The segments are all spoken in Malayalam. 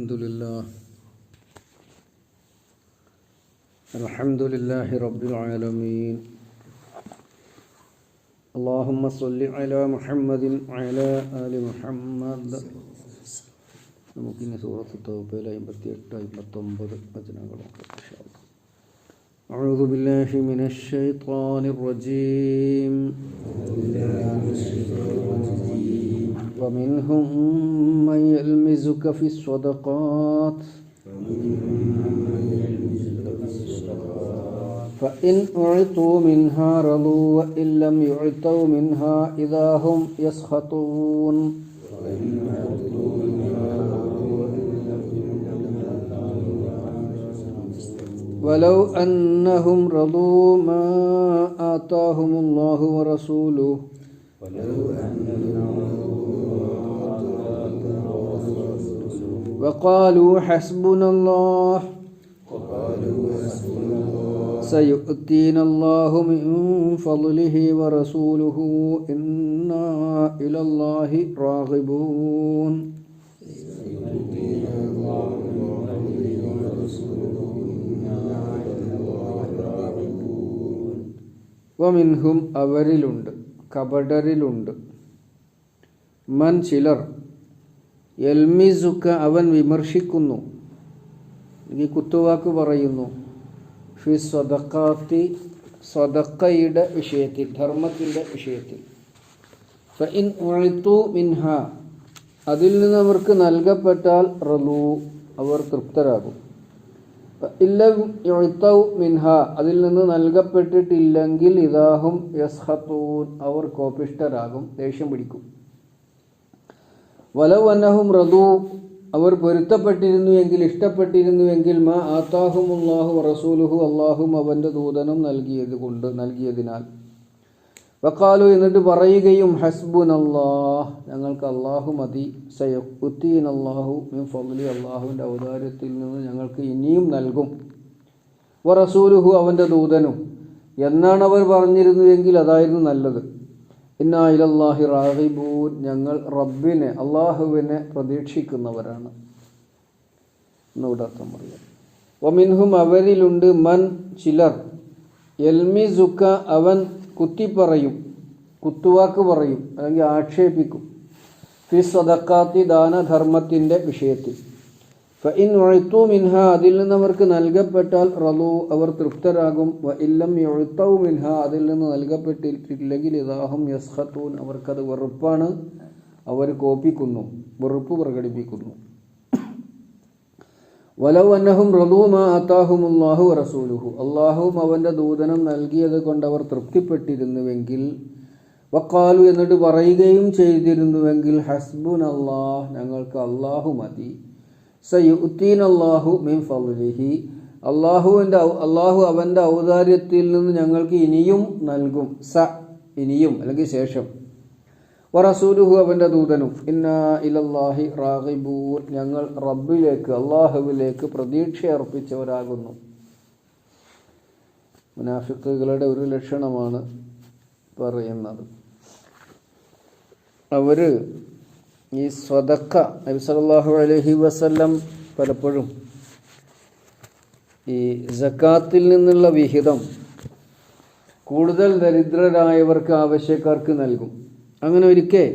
الحمد لله الحمد لله رب العالمين اللهم صل على محمد وعلى آل محمد നമുക്കിനി സൂറത്ത് തൗബയിൽ അമ്പത്തി എട്ട് അമ്പത്തൊമ്പത് വചനങ്ങളൊക്കെ أعوذ بالله من الشيطان الرجيم ومنهم من يلمزك في الصدقات. فإن أعطوا منها رضوا وإن لم يعطوا منها إذا هم يسخطون. ولو أنهم رضوا ما آتاهم الله ورسوله. وقالوا حسبنا الله سيؤتينا الله من فضله ورسوله إنا إلى الله راغبون വമിൻഹും അവരിലുണ്ട് കപടരിലുണ്ട് മൻ ചിലർ എൽമിസുക്ക അവൻ വിമർശിക്കുന്നു. ഈ കുത്തുവാക്ക് പറയുന്നു ഫി സ്വതക്കാത്തി സ്വതക്കയുടെ വിഷയത്തിൽ ധർമ്മത്തിന്റെ വിഷയത്തിൽ. മിൻഹ അതിൽ നിന്ന് അവർക്ക് നൽകപ്പെട്ടാൽ റലു അവർ തൃപ്തരാകും. മിൻഹ അതിൽ നിന്ന് നൽകപ്പെട്ടിട്ടില്ലെങ്കിൽ ഇതാഹും യസ്ഹത്തൂൻ അവർ കോപിഷ്ടരാകും ദേഷ്യം പിടിക്കും. വലവ് അന്നഹും റദു അവർ പൊരുത്തപ്പെട്ടിരുന്നു എങ്കിൽ ഇഷ്ടപ്പെട്ടിരുന്നു എങ്കിൽ മാ ആത്താഹുമുല്ലാഹു റസൂലുഹു അള്ളാഹും അവന്റെ ദൂതനും നൽകിയത് കൊണ്ട് നൽകിയതിനാൽ. വക്കാലു എന്നിട്ട് പറയുകയും ഹസ്ബുൻ അള്ളാഹ് ഞങ്ങൾക്ക് അള്ളാഹു മതി സയുത്തീൻ അള്ളാഹു മിൻ ഫضലി അള്ളാഹുവിന്റെ ഔദാര്യത്തിൽ നിന്ന് ഞങ്ങൾക്ക് ഇനിയും നൽകും. വ റസൂലുഹു അവന്റെ ദൂതനും. എന്നാണ് അവർ പറഞ്ഞിരുന്നുവെങ്കിൽ അതായിരുന്നു നല്ലത്. ഇന്നാ ഇലല്ലാഹി റാഹിബൂൻ ഞങ്ങൾ റബ്ബിനെ അള്ളാഹുവിനെ പ്രതീക്ഷിക്കുന്നവരാണ്. എന്നിവിടെ അർത്ഥം പറയാം. ഒമിൻഹും അവരിലുണ്ട് മൻ ചിലർ. എൽമി എൽമിസുക്ക അവൻ കുത്തിപ്പറയും കുത്തുവാക്ക് പറയും അല്ലെങ്കിൽ ആക്ഷേപിക്കും. ഫി സദക്കാത്തി ദാനധർമ്മത്തിന്റെ വിഷയത്തിൽ. ഫഇൻ ഒഴുത്തു മിൻഹ അതിൽ നിന്ന് അവർക്ക് നൽകപ്പെട്ടാൽ റലു അവർ തൃപ്തരാകും. വ ഇല്ലം എഴുത്തൗ മിൻഹ അതിൽ നിന്ന് നൽകപ്പെട്ടിട്ടില്ലെങ്കിൽ ഇതാഹും യസ്ഹത്തൂൻ അവർക്കത് വെറുപ്പാണ്. അവർ കോപ്പിക്കുന്നു വെറുപ്പ് പ്രകടിപ്പിക്കുന്നു. വലവ് അന്നഹും റലൂമാ അത്താഹുമുല്ലാഹു റസൂലുഹു അള്ളാഹുവും അവന്റെ ദൂതനം നൽകിയത് കൊണ്ട് അവർ തൃപ്തിപ്പെട്ടിരുന്നുവെങ്കിൽ വക്കാലു എന്നിട്ട് പറയുകയും ചെയ്തിരുന്നുവെങ്കിൽ ഹസ്ബുൻ അള്ളാഹ് ഞങ്ങൾക്ക് അള്ളാഹു മതി. സയുത്തീൻ അള്ളാഹു മിൻ ഫലിഹി അള്ളാഹുവിന്റെ അള്ളാഹു അവന്റെ ഔദാര്യത്തിൽ നിന്ന് ഞങ്ങൾക്ക് ഇനിയും നൽകും. സ ഇനിയും അല്ലെങ്കിൽ ശേഷം. വറസൂലുഹു അവന്റെ ദൂതനും ഇന്നാ ഇലല്ലാഹി റാഹിബൂൻ ഞങ്ങൾ റബ്ബിലേക്ക് അള്ളാഹുവിലേക്ക് പ്രതീക്ഷ അർപ്പിച്ചവരാകുന്നു. മുനാഫിക്കുകളുടെ ഒരു ലക്ഷണമാണ് പറയുന്നത്. അവർ ഈ സ്വതക്ക നബി സല്ലല്ലാഹു അലൈഹി വസല്ലം പലപ്പോഴും ഈ ജക്കാത്തിൽ നിന്നുള്ള വിഹിതം കൂടുതൽ ദരിദ്രരായവർക്ക് ആവശ്യക്കാർക്ക് നൽകും. അങ്ങനെ ഒരിക്കൽ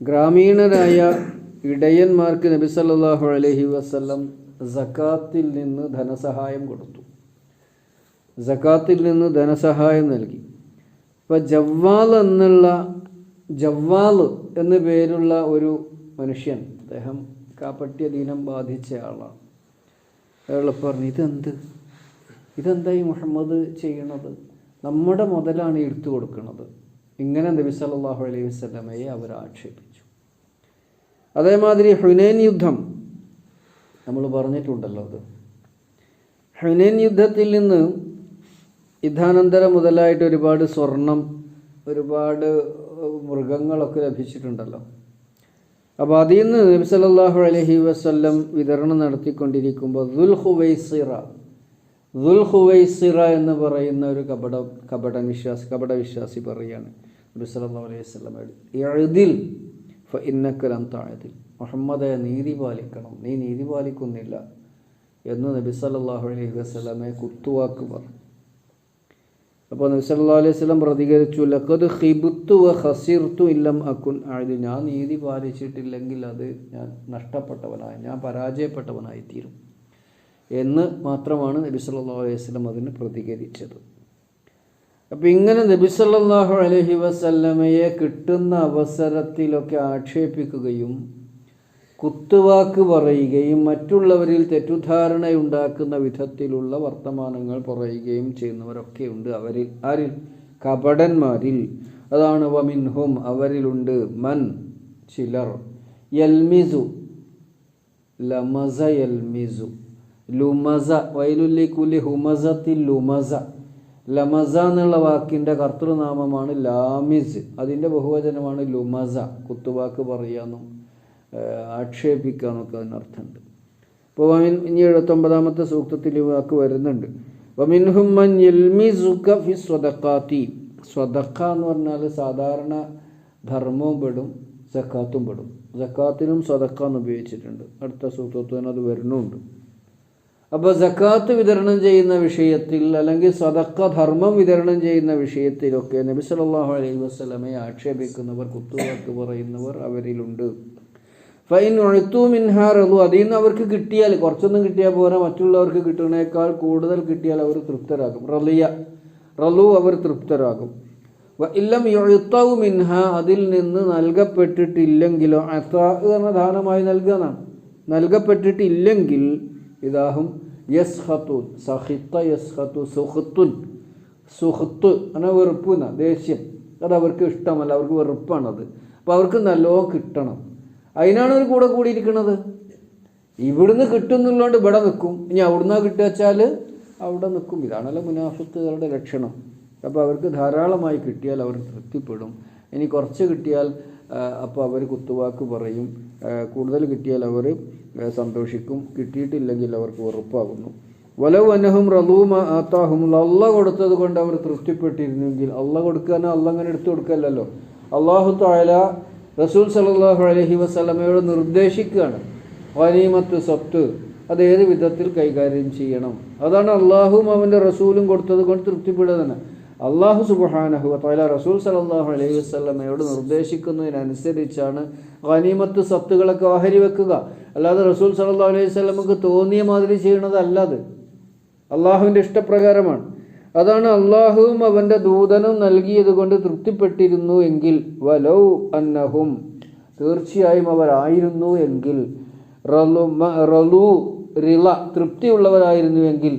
ഗ്രാമീണരായ ഇടയന്മാർക്ക് നബി സല്ലല്ലാഹു അലൈഹി വസല്ലം ജക്കാത്തിൽ നിന്ന് ധനസഹായം കൊടുത്തു. ജക്കാത്തിൽ നിന്ന് ധനസഹായം നൽകി. ഇപ്പം ജവ്വാൽ എന്നുള്ള ജവ്വാൽ എന്ന പേരുള്ള ഒരു മനുഷ്യൻ അദ്ദേഹം കാപ്പട്ടിയ ദീനം ബാധിച്ച ആളാണ്. അയാൾ പറഞ്ഞു ഇതെന്ത് ഇതെന്തായി മുഹമ്മദ് ചെയ്യണത്? നമ്മുടെ മുതലാണ് എടുത്തു കൊടുക്കുന്നത് ഇങ്ങനെ നബി സല്ലാഹു അലൈഹി വസ്ലമയെ അവർ ആക്ഷേപിച്ചു. അതേമാതിരി ഹുനൈൻ യുദ്ധം നമ്മൾ പറഞ്ഞിട്ടുണ്ടല്ലോ അത്. ഹുനൈൻ യുദ്ധത്തിൽ നിന്ന് യുദ്ധാനന്തരം മുതലായിട്ട് ഒരുപാട് സ്വർണം ഒരുപാട് മൃഗങ്ങളൊക്കെ ലഭിച്ചിട്ടുണ്ടല്ലോ. അപ്പോൾ അതിൽ നിന്ന് നബി സല്ലാഹു അലഹി വസ്ല്ലം വിതരണം നടത്തിക്കൊണ്ടിരിക്കുമ്പോൾ ദുൽ ഹുവൈസിറ ദുൽ ഹുവൈസിറ എന്ന് പറയുന്ന ഒരു കപട കപട വിശ്വാസി കപട വിശ്വാസി പറയുകയാണ് നബി സല്ലാ അലൈഹി വസല്ലം എഴുതിൽ ഇന്നക്കലം താഴത്തിൽ മുഹമ്മദെ നീതി പാലിക്കണം. നീ നീതി പാലിക്കുന്നില്ല എന്ന് നബി സല്ലാഹു അലൈഹി വസ്ലമെ കുത്തുവാക്ക് പറഞ്ഞു. അപ്പോൾ നബി സല്ലല്ലാഹു അലൈഹി സ്വലം പ്രതികരിച്ചു ലഖദ് ഖിബ്തു വ ഖസിർതു ഇല്ലം അക്കുൻ ആയത് ഞാൻ നീതി പാലിച്ചിട്ടില്ലെങ്കിൽ അത് ഞാൻ നഷ്ടപ്പെട്ടവനായി ഞാൻ പരാജയപ്പെട്ടവനായി തീരും എന്ന് മാത്രമാണ് നബി അലൈഹി വസല്ലം അതിന് പ്രതികരിച്ചത്. അപ്പം ഇങ്ങനെ നബി സല്ലല്ലാഹു അലൈഹി വസല്ലമയെ കിട്ടുന്ന അവസരത്തിലൊക്കെ ആക്ഷേപിക്കുകയും കുത്തുവാക്ക് പറയുകയും മറ്റുള്ളവരിൽ തെറ്റുധാരണയുണ്ടാക്കുന്ന വിധത്തിലുള്ള വർത്തമാനങ്ങൾ പറയുകയും ചെയ്യുന്നവരൊക്കെയുണ്ട് അവരിൽ ആരിൽ? കപടന്മാരിൽ. അതാണ് വമിൻഹും അവരിലുണ്ട് മൻ ചിലർ. യൽമിസു ലമസ യൽമിസു. ലുമസ വൈലുല്ലി കുലി ഹുമസത്തിൽ ലുമസ. ലമസ എന്നുള്ള വാക്കിന്റെ കർത്തൃനാമമാണ് ലാമിസ്. അതിന്റെ ബഹുവചനമാണ് ലുമസ. കുത്തുവാക്ക് പറയാന്നും ആക്ഷേപിക്കുക എന്നൊക്കെ അതിനർത്ഥമുണ്ട്. ഇപ്പോൾ വമിൻ ഇനി എഴുപത്തൊമ്പതാമത്തെ സൂക്തത്തിൽ ഈ വാക്ക് വരുന്നുണ്ട്. വമിൻഹുമ്മൻ ഫി സ്വതക്ക എന്ന് പറഞ്ഞാൽ സാധാരണ ധർമ്മവും പെടും സക്കാത്തും പെടും. സക്കാത്തിനും സ്വതക്ക എന്ന് ഉപയോഗിച്ചിട്ടുണ്ട്. അടുത്ത സൂത്രത്തിന് അത് വരുന്നുണ്ട്. അപ്പോൾ സക്കാത്ത് വിതരണം ചെയ്യുന്ന വിഷയത്തിൽ അല്ലെങ്കിൽ സ്വതക്ക ധർമ്മം വിതരണം ചെയ്യുന്ന വിഷയത്തിലൊക്കെ നബി അലൈഹി വസല്ലമയെ ആക്ഷേപിക്കുന്നവർ കുത്തുവാക്ക് പറയുന്നവർ അവരിലുണ്ട്. ഫൈൻ ഒഴുത്തു മിൻഹാറു അതിൽ നിന്ന് അവർക്ക് കിട്ടിയാൽ കുറച്ചൊന്നും കിട്ടിയാൽ പോരാ മറ്റുള്ളവർക്ക് കിട്ടുന്നേക്കാൾ കൂടുതൽ കിട്ടിയാൽ അവർ തൃപ്തരാകും. റലിയ റലു അവർ തൃപ്തരാകും. ഇല്ലം എഴുത്തവും മിൻഹ അതിൽ നിന്ന് നൽകപ്പെട്ടിട്ടില്ലെങ്കിലോ അസാ എന്ന ദാനമായി നൽകുന്നതാണ് നൽകപ്പെട്ടിട്ടില്ലെങ്കിൽ ഇതാഹും യസ് ഹത്തുൻ സഹിത്ത യസ് ഹത്തു സുഹത്തുൻ സുഹത്ത് അങ്ങനെ വെറുപ്പ് ദേഷ്യം. അത് അവർക്ക് ഇഷ്ടമല്ല അവർക്ക് വെറുപ്പാണത്. അപ്പോൾ അവർക്ക് നല്ലോ കിട്ടണം. അതിനാണ് ഒരു കൂടെ കൂടിയിരിക്കുന്നത്. ഇവിടുന്ന് കിട്ടുന്നുള്ളതുകൊണ്ട് ഇവിടെ നിൽക്കും. ഇനി അവിടുന്ന് കിട്ടുക വെച്ചാൽ അവിടെ നിൽക്കും. ഇതാണല്ലോ മുനാഫിത്തുകളുടെ ലക്ഷണം. അപ്പോൾ അവർക്ക് ധാരാളമായി കിട്ടിയാൽ അവർ തൃപ്തിപ്പെടും. ഇനി കുറച്ച് കിട്ടിയാൽ അപ്പോൾ അവർ കുത്തുവാക്ക് പറയും. കൂടുതൽ കിട്ടിയാൽ അവർ സന്തോഷിക്കും. കിട്ടിയിട്ടില്ലെങ്കിൽ അവർക്ക് ഉറപ്പാകുന്നു. വലവ് അനഹും റലൂമ ആത്താഹും. അള്ള കൊടുത്തത് കൊണ്ട് അവർ തൃപ്തിപ്പെട്ടിരുന്നെങ്കിൽ അള്ള കൊടുക്കാൻ അള്ള അങ്ങനെ എടുത്തു കൊടുക്കല്ലോ അള്ളാഹു താല റസൂൽ സലാഹു അലഹി വസ്ലമയോട് നിർദ്ദേശിക്കുകയാണ്. വനീമത്ത് സ്വത്ത് അത് ഏത് വിധത്തിൽ കൈകാര്യം ചെയ്യണം? അതാണ് അള്ളാഹുവും അവന്റെ റസൂലും കൊടുത്തത് കൊണ്ട് തൃപ്തിപ്പെടുക തന്നെ അള്ളാഹു സുബാനഹു അല്ല റസൂൽ സലാഹു അലൈഹി വസ്ലമയോട് നിർദ്ദേശിക്കുന്നതിനനുസരിച്ചാണ് ഖനീമത്ത് സ്വത്തുകളൊക്കെ ഓഹരി വെക്കുക. അല്ലാതെ റസൂൽ സലാഹു അലൈഹി വസ്ലമക്ക് തോന്നിയ മാതിരി ചെയ്യണതല്ല അത്. അള്ളാഹുവിന്റെ ഇഷ്ടപ്രകാരമാണ്. അതാണ് അള്ളാഹുവും അവന്റെ ദൂതനും നൽകിയത് കൊണ്ട് തൃപ്തിപ്പെട്ടിരുന്നു എങ്കിൽ വലൗ അന്നഹും തീർച്ചയായും അവരായിരുന്നു എങ്കിൽ റലു റലു റിള തൃപ്തിയുള്ളവരായിരുന്നുവെങ്കിൽ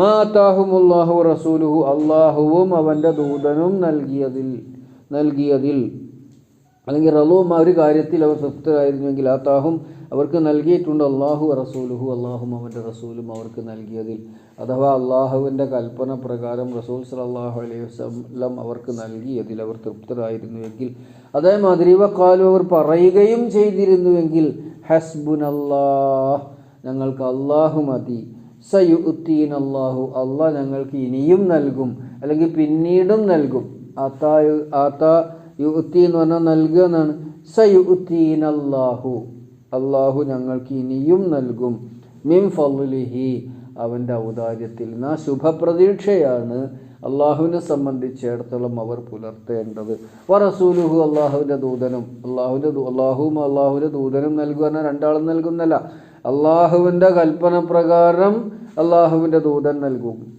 മാതാഹുമുല്ലാഹു റസൂലുഹു അള്ളാഹുവും അവന്റെ ദൂതനും നൽകിയതിൽ നൽകിയതിൽ. അല്ലെങ്കിൽ റലൂം ആ ഒരു കാര്യത്തിൽ അവർ തൃപ്തരായിരുന്നുവെങ്കിൽ ആ താഹും അവർക്ക് നൽകിയിട്ടുണ്ട് അള്ളാഹു റസൂലുഹു അള്ളാഹും അവന്റെ റസൂലും അവർക്ക് നൽകിയതിൽ. അഥവാ അള്ളാഹുവിന്റെ കൽപ്പന പ്രകാരം റസൂൽ സലാഹു അലൈഹി വസ്ലം അവർക്ക് നൽകിയതിൽ അവർ തൃപ്തരായിരുന്നുവെങ്കിൽ. അതേമാതിരി വക്കാലു അവർ പറയുകയും ചെയ്തിരുന്നുവെങ്കിൽ ഹസ്ബുൻ അള്ളാഹ് ഞങ്ങൾക്ക് അള്ളാഹു മതി. സയുത്തീൻ അള്ളാഹു അള്ളാഹ് ഞങ്ങൾക്ക് ഇനിയും നൽകും അല്ലെങ്കിൽ പിന്നീടും നൽകും. ആത്താ ആത്താ യുത്തി എന്ന് പറഞ്ഞാൽ നൽകുക എന്നാണ്. സയുത്തീൻ അള്ളാഹു അള്ളാഹു ഞങ്ങൾക്ക് ഇനിയും നൽകും. മിം ഫലുലിഹി അവന്റെ ഔദാര്യത്തിൽ. ആ ശുഭപ്രതീക്ഷയാണ് അള്ളാഹുവിനെ സംബന്ധിച്ചിടത്തോളം അവർ പുലർത്തേണ്ടത്. വറസൂലുഹു റസൂലുഹു അള്ളാഹുവിന്റെ ദൂതനും അള്ളാഹുവിന്റെ അള്ളാഹുവും അള്ളാഹുവിന്റെ ദൂതനും നൽകുക രണ്ടാളും നൽകുന്നല്ല. അള്ളാഹുവിന്റെ കൽപ്പന പ്രകാരം അള്ളാഹുവിന്റെ ദൂതൻ നൽകും.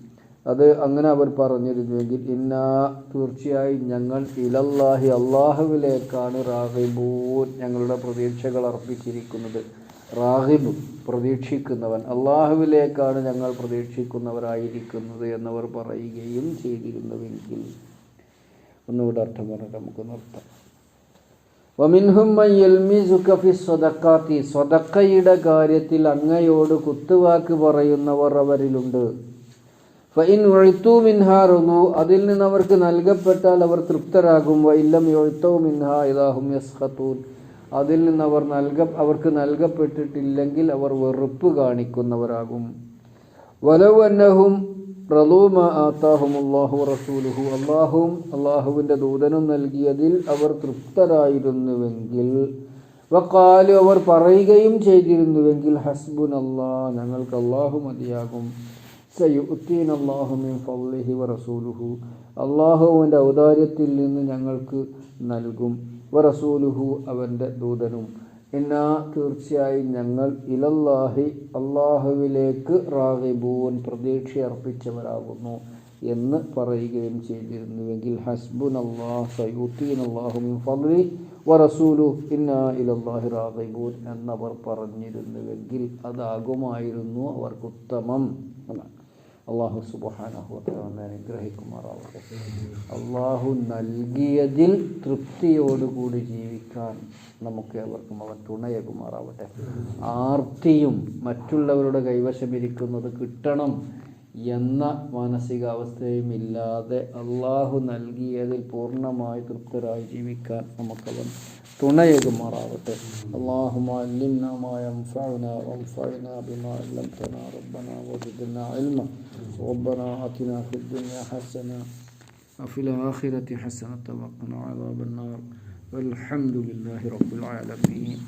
അത് അങ്ങനെ അവർ പറഞ്ഞിരുന്നുവെങ്കിൽ ഇന്നാ തീർച്ചയായും ഞങ്ങൾ ഇലല്ലാഹി അള്ളാഹുവിലേക്കാണ് റാഹിബൂൻ ഞങ്ങളുടെ പ്രതീക്ഷകൾ അർപ്പിച്ചിരിക്കുന്നത്. റാഹിബ് പ്രതീക്ഷിക്കുന്നവൻ. അള്ളാഹുവിലേക്കാണ് ഞങ്ങൾ പ്രതീക്ഷിക്കുന്നവരായിരിക്കുന്നത് എന്നവർ പറയുകയും ചെയ്തിരുന്നുവെങ്കിൽ. ഒന്നുകൂടെ അർത്ഥം പറഞ്ഞിട്ട് നമുക്ക് നിർത്താം. സ്വതക്കയുടെ കാര്യത്തിൽ അങ്ങയോട് കുത്തുവാക്ക് പറയുന്നവർ അവരിലുണ്ട്. ഫൈൻ അതിൽ നിന്ന് അവർക്ക് നൽകപ്പെട്ടാൽ അവർ തൃപ്തരാകും. വൈല്ലം അതിൽ നിന്ന് അവർ നൽക അവർക്ക് നൽകപ്പെട്ടിട്ടില്ലെങ്കിൽ അവർ വെറുപ്പ് കാണിക്കുന്നവരാകും. വലവ് അന്നഹും റലൂമ ആത്താഹും അള്ളാഹു റസൂലുഹു. അള്ളാഹുവും അള്ളാഹുവിന്റെ ദൂതനും നൽകിയതിൽ അവർ തൃപ്തരായിരുന്നുവെങ്കിൽ വക്കാലു അവർ പറയുകയും ചെയ്തിരുന്നുവെങ്കിൽ ഹസ്ബുൻ അള്ളാഹ് ഞങ്ങൾക്ക് അള്ളാഹു മതിയാകും. സയുത്തീൻ അള്ളാഹു മിൻ ഫളിഹി വ റസൂലുഹു അള്ളാഹുവിന്റെ ഔദാര്യത്തിൽ നിന്ന് ഞങ്ങൾക്ക് നൽകും. വറസൂലുഹു റസൂലുഹു അവന്റെ ദൂതനും. എന്നാ തീർച്ചയായും ഞങ്ങൾ ഇലല്ലാഹി അള്ളാഹുവിലേക്ക് റാഗിബൂൻ പ്രതീക്ഷ അർപ്പിച്ചവരാകുന്നു എന്ന് പറയുകയും ചെയ്തിരുന്നുവെങ്കിൽ ഹസ്ബുൻ അള്ളാഹ് സയൂത്തീൻ അള്ളാഹു മിൻ ഫളി വ റസൂലു ഇന്നാ ഇലല്ലാഹി റാഗിബൂൻ എന്നവർ പറഞ്ഞിരുന്നുവെങ്കിൽ അതാകുമായിരുന്നു അവർക്ക് ഉത്തമം എന്നാണ്. അള്ളാഹു സുബാനഹുവനെ അനുഗ്രഹിക്കുമാറാവട്ടെ. അള്ളാഹു നൽകിയതിൽ തൃപ്തിയോടുകൂടി ജീവിക്കാൻ നമുക്ക് അവർക്കും അവൻ തുണയകുമാറാവട്ടെ. ആർത്തിയും മറ്റുള്ളവരുടെ കൈവശമിരിക്കുന്നത് കിട്ടണം എന്ന മാനസികാവസ്ഥയും ഇല്ലാതെ അള്ളാഹു നൽകിയതിൽ പൂർണ്ണമായി തൃപ്തരായി ജീവിക്കാൻ നമുക്കവൻ തുണയേകുമാറാവട്ടെ اللهم علمنا ما ينفعنا وانفعنا بما علمتنا ربنا وزدنا علما ربنا آتنا في الدنيا حسنة وفي الآخرة حسنة وقنا عذاب النار والحمد لله رب العالمين